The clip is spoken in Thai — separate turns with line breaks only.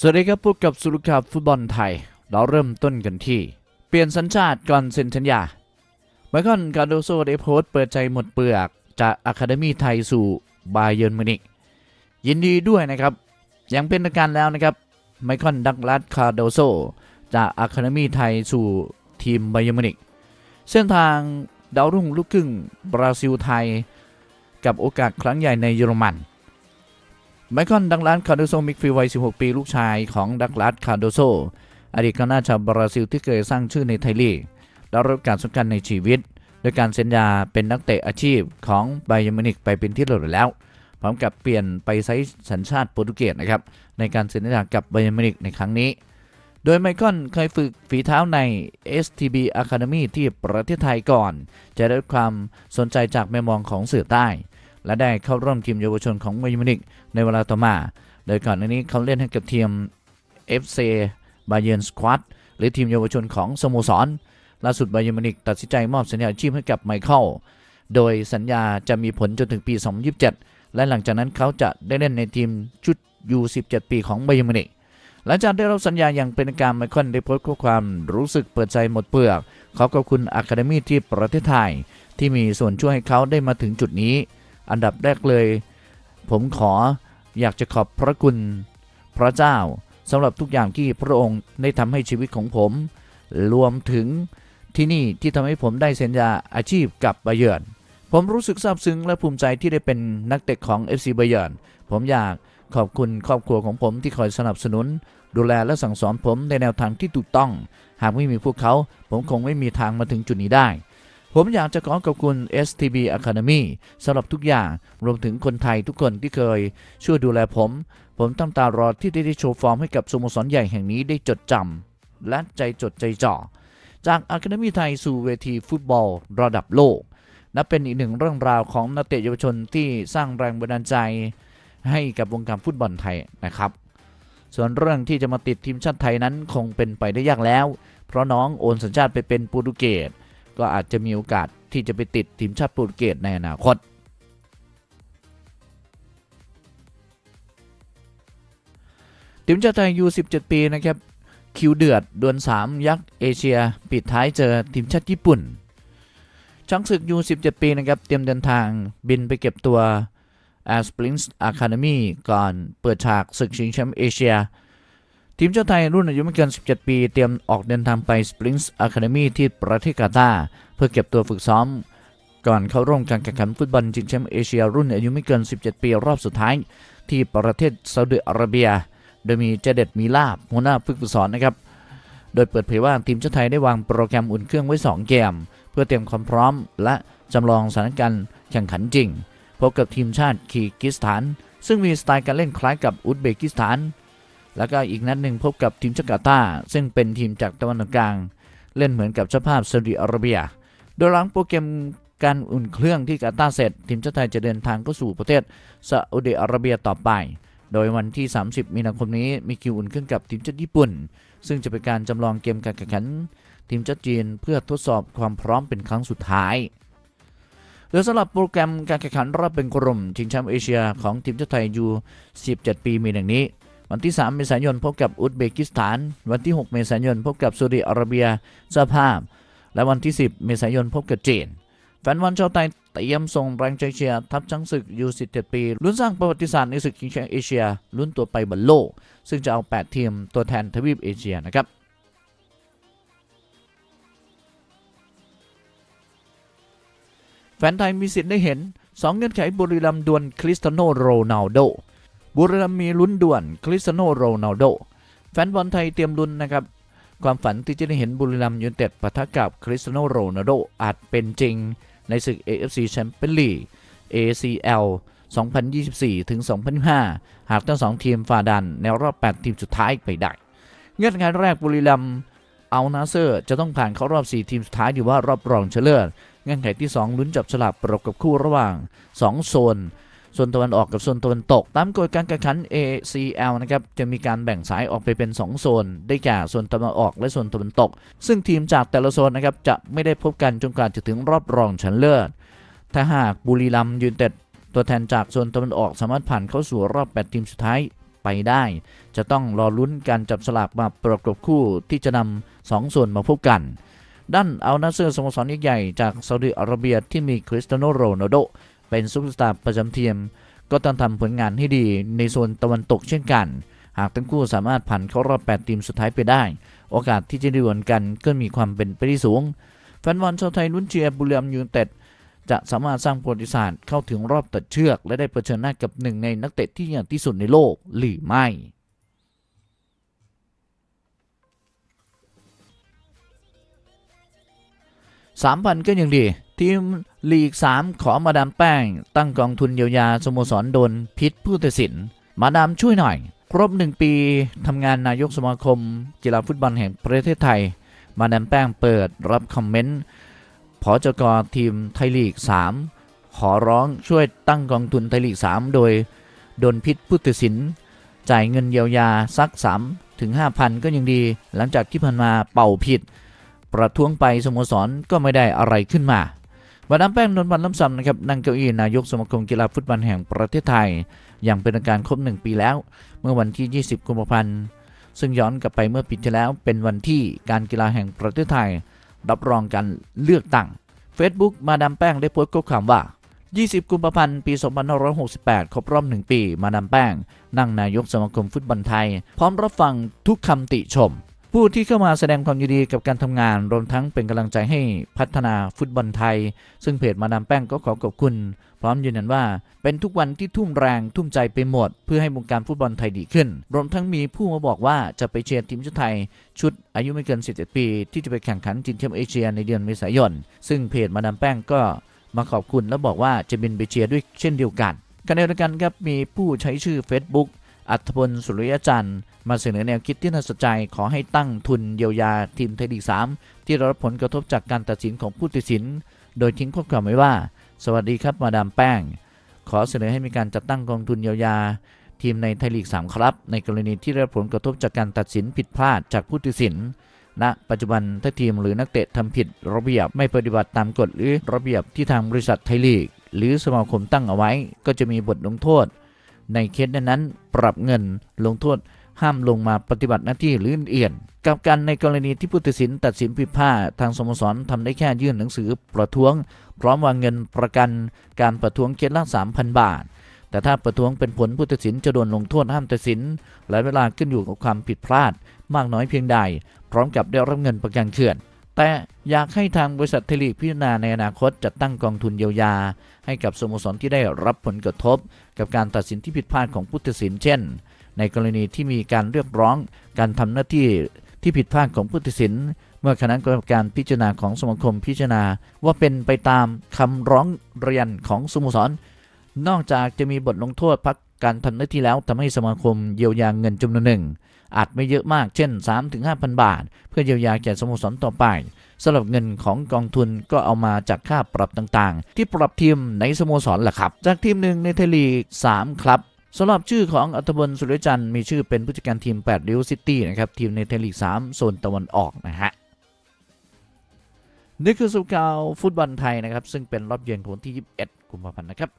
สวัสดีครับพบกับสุรุขาฟุตบอลไทย เราเริ่มต้นกันที่ เปลี่ยนสัญชาติก่อนเซ็นสัญญาไมคอนการโดโซได้โพสต์เปิดใจหมดเปลือก จากอะคาเดมีไทยสู่บาเยิร์นมิวนิกยินดีด้วยนะครับ อย่างเป็นทางการแล้วนะครับไมคอนดักลัสคาร์โดโซจากอะคาเดมีไทยสู่ทีมบาเยิร์นมิวนิกเส้นทางดาวรุ่งลูกครึ่งบราซิลไทย กับโอกาสครั้งใหญ่ในเยอรมัน ไมคอนดักลัสคาร์โดโซมิกฟิลวัย 16 ปี ลูกชายของดักลัสคาร์โดโซ อดีตกองหน้าชาวบราซิลที่เคยสร้างชื่อในไทยลีกได้รับการสำคัญในชีวิต โดยการเซ็นยาเป็นนักเตะอาชีพของไบยอมินิกไปเป็นที่เรียบร้อยแล้ว พร้อมกับเปลี่ยนไปใช้สัญชาติโปรตุเกสนะครับในการเซ็นสัญญากับไบยอมินิกในครั้งนี้ โดยไมคอนเคยฝึกฝีเท้าใน STB Academy ที่ประเทศไทยก่อน จะได้รับความสนใจจากแม่มองของสื่อใต้ และได้เข้าร่วมทีมเยาวชนของไบย์มินิกในเวลาต่อมา โดยก่อนหน้านี้เขาเล่นให้กับทีม FC บาเยนสควอตหรือทีมเยาวชนของสโมสร ล่าสุดไบเยมินิกตัดสินใจมอบสัญญาอาชีพให้กับไมเคิลโดยสัญญาจะมีผลจนถึงปี 2027 และหลังจากนั้นเขาจะได้เล่นในทีมชุด U17 ปีของไบเยมินิกหลังจากได้รับสัญญาอย่างเป็นทางการไมเคิลได้โพสต์ข้อความรู้สึกเปิดใจหมดเปลือก เขอขอบคุณอะคาเดมีที่ประเทศไทย ที่มีส่วนช่วยให้เขาได้มาถึงจุดนี้ อันดับแรกเลย ผมขออยากจะขอบพระคุณพระเจ้าสำหรับทุกอย่างที่พระองค์ได้ทำให้ชีวิตของผม รวมถึงที่นี่ที่ทำให้ผมได้เซ็นยาอาชีพกับไบเยิร์นผมรู้สึกซาบซึ้งและภูมิใจที่ได้เป็นนักเตะของ FC ไบเยิร์นผมอยากขอบคุณครอบครัวของผมที่คอยสนับสนุน ดูแลและสั่งสอนผมในแนวทางที่ถูกต้อง หากไม่มีพวกเขา ผมคงไม่มีทางมาถึงจุดนี้ได้ ผมอยากจะขอขอบคุณ STB Academy สำหรับทุกอย่างรวมถึงคนไทยทุกคนที่เคย ช่วยดูแลผม ผมตั้งตารอที่ได้โชว์ฟอร์มให้กับสโมสรใหญ่แห่งนี้ได้จดจำและใจจดใจจ่อจากอะคาเดมีไทยสู่เวทีฟุตบอลระดับโลกนับเป็นอีกหนึ่งเรื่องราวของนักเตะเยาวชนที่สร้างแรงบันดาลใจ ให้กับวงการฟุตบอลไทยนะครับ ส่วนเรื่องที่จะมาติดทีมชาติไทยนั้นคงเป็นไปได้ยากแล้ว เพราะน้องโอนสัญชาติไปเป็นโปรตุเกส ก็อาจจะมีโอกาสที่จะไปติดทีมชาติโปรตุเกสในอนาคต ทีมชาติไทยยู17 ปีนะครับ คิวเดือดดวล 3 ยักษ์เอเชีย ปิดท้ายเจอทีมชาติญี่ปุ่น ช้างศึกยู17 ปีนะครับ เตรียมเดินทางบินไปเก็บตัว a s p r i n g s Academy ก่อนเปิดฉากศึกชิงแชมป์เอเชีย ทีมชาติไทยรุ่นอายุไม่เกิน 17 ปี เตรียมออกเดินทางไป Springs Academy ที่ประเทศกาตาร์เพื่อเก็บตัวฝึกซ้อม ก่อนเข้าร่วมการแข่งขันฟุตบอลชิงแชมป์เอเชียรุ่นอายุไม่เกิน 17 ปีรอบสุดท้าย ที่ประเทศซาอุดิอาระเบีย โดยมีเจเด็ดมีลาบหัวหน้าฝึกสอนนะครับ โดยเปิดเผยว่าทีมชาติไทยได้วางโปรแกรมอุ่นเครื่องไว้ 2 เกม เพื่อเตรียมความพร้อม และจำลองสถานการณ์แข่งขันจริงพบกับทีมชาติคีร์กิสถาน ซึ่งมีสไตล์การเล่นคล้ายกับอุซเบกิสถาน แล้วก็อีกนัดหนึ่งพบกับทีมชาติกาตา ซึ่งเป็นทีมจากตะวันออกกลาง เล่นเหมือนกับเจ้าภาพซาอุดิอาระเบีย โดยหลังโปรแกรมการอุ่นเครื่องที่กาตาร์เสร็จ ทีมชาติไทยจะเดินทางเข้าสู่ประเทศซาอุดิอาระเบียต่อไป โดยวันที่ 30 มีนาคมนี้มีคิวอุ่นเครื่องกับทีมชาติญี่ปุ่น ซึ่งจะเป็นการจำลองเกมการแข่งขัน ทีมชาติจีนเพื่อทดสอบความพร้อมเป็นครั้งสุดท้ายโดยสำหรับโปรแกรมการแข่งขันรอบเป็นกลุ่มชิงแชมป์เอเชียของทีมชาติไทยยู 17 ปีมีดังนี้ วันที่ 3 เมษายนพบกับอุซเบกิสถาน วันที่ 6 เมษายนพบกับซาอุดิอาระเบียเจ้าภาพ และวันที่ 10 เมษายนพบกับจีนแฟนบอลชาวไทยเตรียมส่งแรงใจเชียร์ทัพช้างศึกยู17ปีลุ้นสร้างประวัติศาสตร์ในศึกชิงแชมป์เอเชียลุ้นตัวไปบอลโลก ซึ่งจะเอา 8 ทีมตัวแทนทวีปเอเชียนะครับแฟนไทยมีสิทธิ์ได้เห็น 2 เงื่อนไขบุรีรัมย์ดวลคริสตียโนโรนัลโด บุรีรัมย์มีลุ้นด่วนคริสโนโรนัลโด แฟนบอลไทยเตรียมลุ้นนะครับ ความฝันที่จะได้เห็นบุรีรัมย์ยูไนเต็ดปะทะกับคริสโนโรนัลโดอาจเป็นจริงในศึก AFC Champions League ACL 2024 ถึง 2025 หากทั้งสองทีมฝ่าดันในรอบ 8 ทีมสุดท้ายไปได้ เงื่อนไขแรกบุรีรัมย์เอานาเซอร์จะต้องผ่านเข้ารอบ 4 ทีมสุดท้ายหรือว่ารอบรองชนะเลิศเงื่อนไขที่ 2 ลุ้นจับฉลากประกบกับคู่ระหว่าง 2 โซน โซนตะวันออกกับโซนตะวันตก ตามกฎการแข่งขัน ACL นะครับจะมีการแบ่งสายออกไปเป็น 2 โซน ได้แก่โซนตะวันออกและโซนตะวันตก ซึ่งทีมจากแต่ละโซนนะครับจะไม่ได้พบกันจนกว่าจะถึงรอบรองชนะเลิศถ้าหากบุรีรัมย์ยูนเต็ดตัวแทนจากโซนตะวันออกสามารถผ่านเข้าสู่รอบ 8 ทีมสุดท้ายไปได้ จะต้องรอลุ้นการจับสลากมาประกบคู่ที่จะนำสองส่วนมาพบกันด้านเอานาเซอร์สโมสรใหญ่จากซาอุดิอาระเบียที่มีคริสเตียโนโรนัลโด เป็นซุปเปอร์สตาร์ประจำทีม ก็ต้องทำผลงานให้ดีในโซนตะวันตกเช่นกัน หากทั้งคู่สามารถผ่านเข้ารอบ 8 ทีมสุดท้ายไปได้ โอกาสที่จะดวลกันก็มีความเป็นไปได้สูง แฟนบอลชาวไทยลุ้นเชียร์บุรีรัมย์ยูไนเต็ดจะสามารถสร้างประวัติศาสตร์เข้าถึงรอบตัดเชือก และได้เผชิญหน้ากับหนึ่งในนักเตะที่ใหญ่ที่สุดในโลกหรือไม่สามพันก็ยังดี ทีมลีก 3 ขอมาดามแป้ง ตั้งกองทุนเยียวยาสโมสรโดนพิษผู้ตัดสิน มาดามช่วยหน่อย ครบหนึ่งปีทำงานนายกสมาคม กีฬาฟุตบอลแห่งประเทศไทย มาดามแป้งเปิดรับคอมเมนต์ผอจกทีมไทยลีก 3 ขอร้องช่วยตั้งกองทุนไทยลีก 3 โดยโดนพิษผู้ตัดสิน จ่ายเงินเยียวยาสัก3ถึง5,000 ก็ยังดี หลังจากที่ผ่านมาเป่าผิด ประท้วงไปสโมสรก็ไม่ได้อะไรขึ้นมา บาดามแป้งนนท์วันล้ำซำนะครับนั่งเก้าอี้นายกสมาคมกีฬาฟุตบอลแห่งประเทศไทย อย่างเป็นทางการครบ 1 ปีแล้ว เมื่อวันที่ 20 กุมภาพันธ์ ซึ่งย้อนกลับไปเมื่อปีที่แล้ว เป็นวันที่การกีฬาแห่งประเทศไทย รับรองการเลือกตั้ง Facebook มาดามแป้งได้โพสต์ข้อความว่า 20 กุมภาพันธ์ปี 2568 ครบรอบ 1 ปี มาดามแป้ง นั่งนายกสมาคมฟุตบอลไทย พร้อมรับฟังทุกคำติชม ผู้ที่เข้ามาแสดงความยินดีกับการทำงาน รวมทั้งเป็นกำลังใจให้พัฒนาฟุตบอลไทย ซึ่งเพจมาดามแป้งก็ขอขอบคุณ พร้อมยืนยันว่า เป็นทุกวันที่ทุ่มแรงทุ่มใจไปหมด เพื่อให้วงการฟุตบอลไทยดีขึ้น รวมทั้งมีผู้มาบอกว่าจะไปเชียร์ทีมชาติไทย ชุดอายุไม่เกิน 17 ปี ที่จะไปแข่งขันชิงแชมป์เอเชียในเดือนเมษายน ซึ่งเพจมาดามแป้งก็มาขอบคุณและบอกว่าจะบินไปเชียร์ด้วยเช่นเดียวกันขณะเดียวกันครับมีผู้ใช้ชื่อ Facebook อัธพลสุริยจันทร์ มาเสนอแนวคิดที่น่าสนใจขอให้ตั้งทุนเยียวยาทีมไทยลีก3ที่รับผลกระทบจากการตัดสินของผู้ตัดสิน โดยทิ้งข้อความไว้ว่า สวัสดีครับมาดามแป้ง ขอเสนอให้มีการจัดตั้งกองทุนเยียวยาทีมในไทยลีก 3 ครับ ในกรณีที่ได้รับผลกระทบจากการตัดสินผิดพลาดจากผู้ตัดสินณปัจจุบันถ้าทีมหรือนักเตะทำผิดระเบียบไม่ปฏิบัติตามกฎหรือระเบียบที่ทางบริษัทไทยลีก หรือสมาคมตั้งเอาไว้ ก็จะมีบทลงโทษ ในเคสนั้นปรับเงินลงโทษ ห้ามลงมาปฏิบัติหน้าที่หรืออื่นกับการในกรณีที่ผู้ตัดสินตัดสินผิดพลาดทางสโมสรทำได้แค่ยื่นหนังสือประท้วง พร้อมวางเงินประกันการประท้วงเคสละ3,000 บาท แต่ถ้าประท้วงเป็นผลผู้ตัดสินจะโดนลงโทษห้ามตัดสินและเวลาขึ้นอยู่กับความผิดพลาด มากน้อยเพียงใด พร้อมกับได้รับเงินประกันเขื่อนแต่อยากให้ทางบริษัทเทลีพิจารณาในอนาคตจัดตั้งกองทุนเยียวยา ให้กับสโมสรที่ได้รับผลกระทบ กับการตัดสินที่ผิดพลาดของผู้ตัดสินเช่น ในกรณีที่มีการเรียกร้องการทำหน้าที่ที่ผิดพลาดของผู้ตัดสิน เมื่อคณะกรรมการพิจารณาของสมาคมพิจารณา ว่าเป็นไปตามคำร้องเรียนของสโมสร นอกจากจะมีบทลงโทษพักการทำหน้าที่แล้วทำให้สมาคมเยียวยาเงินจำนวนหนึ่ง อาจไม่เยอะมากเช่น 3-5,000 บาท เพื่อเยียวยาแก่สโมสรต่อไปสำหรับเงินของกองทุนก็เอามาจากค่าปรับต่างๆ ที่ปรับทีมในสโมสรแหละครับ จากทีมหนึ่งในไทลีก3ครับ สำหรับชื่อของอัตบลสุริจันทร์มีชื่อเป็นผู้จัดการทีม8ริวซิตี้นะครับทีมในเทลีก3โซนตะวันออกนะฮะนี่คือสุกาวฟุตบอลไทยนะครับ ซึ่งเป็นรอบเย็นของวันที่ 21 กุมภาพันธ์นะครับ